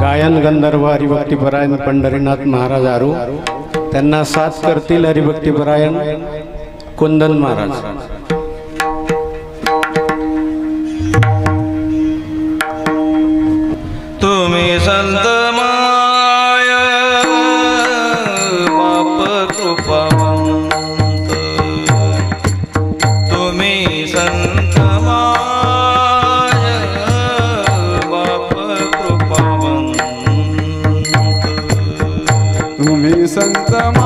गायन गंधर्व हरिभक्तीपरायण पंढरीनाथ महाराज आरू त्यांना साथ करतील हरिभक्तीपरायण कुंदन महाराज. संतमा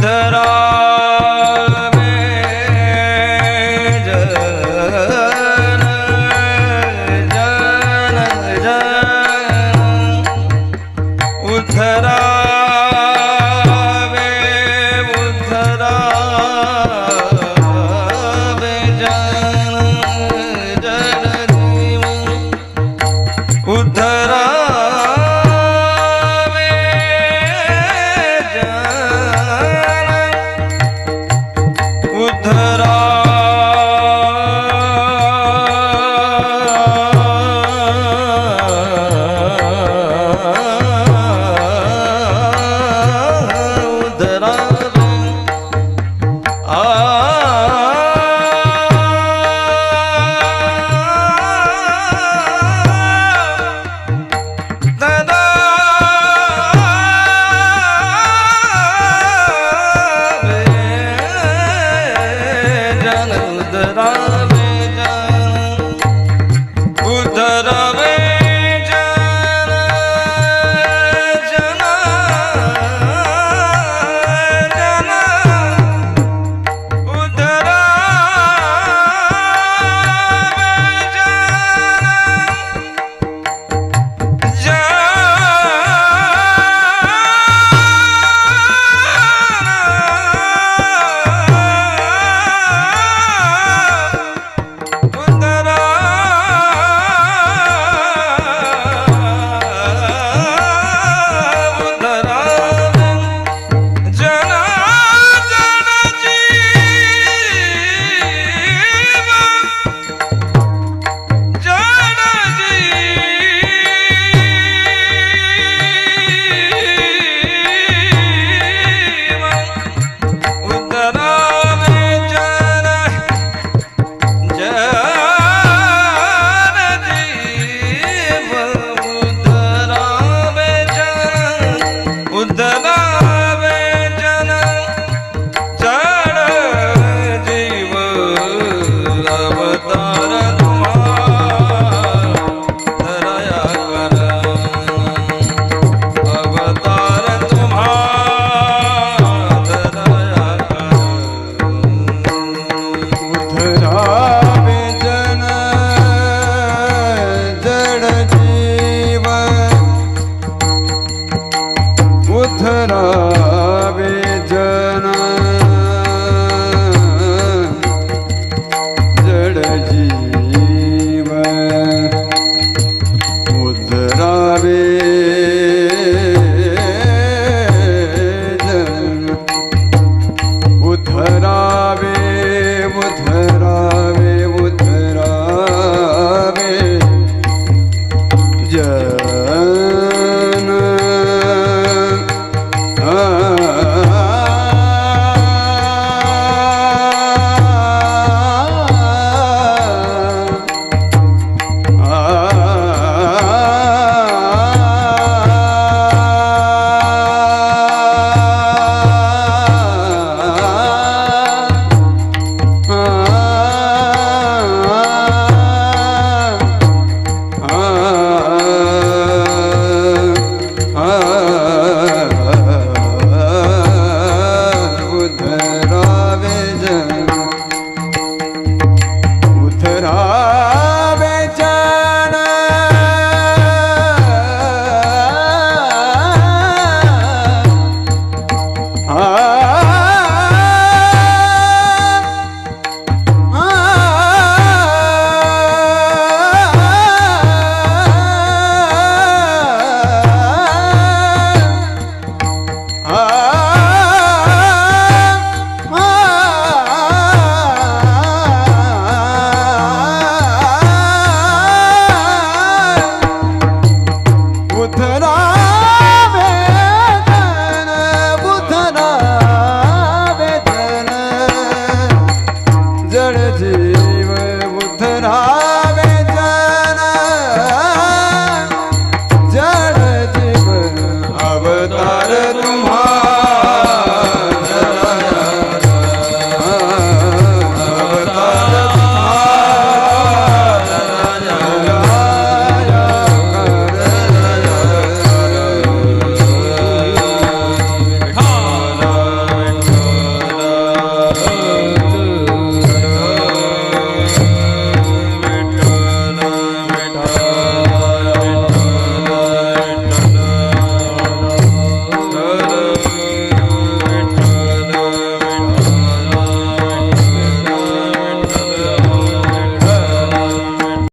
धरा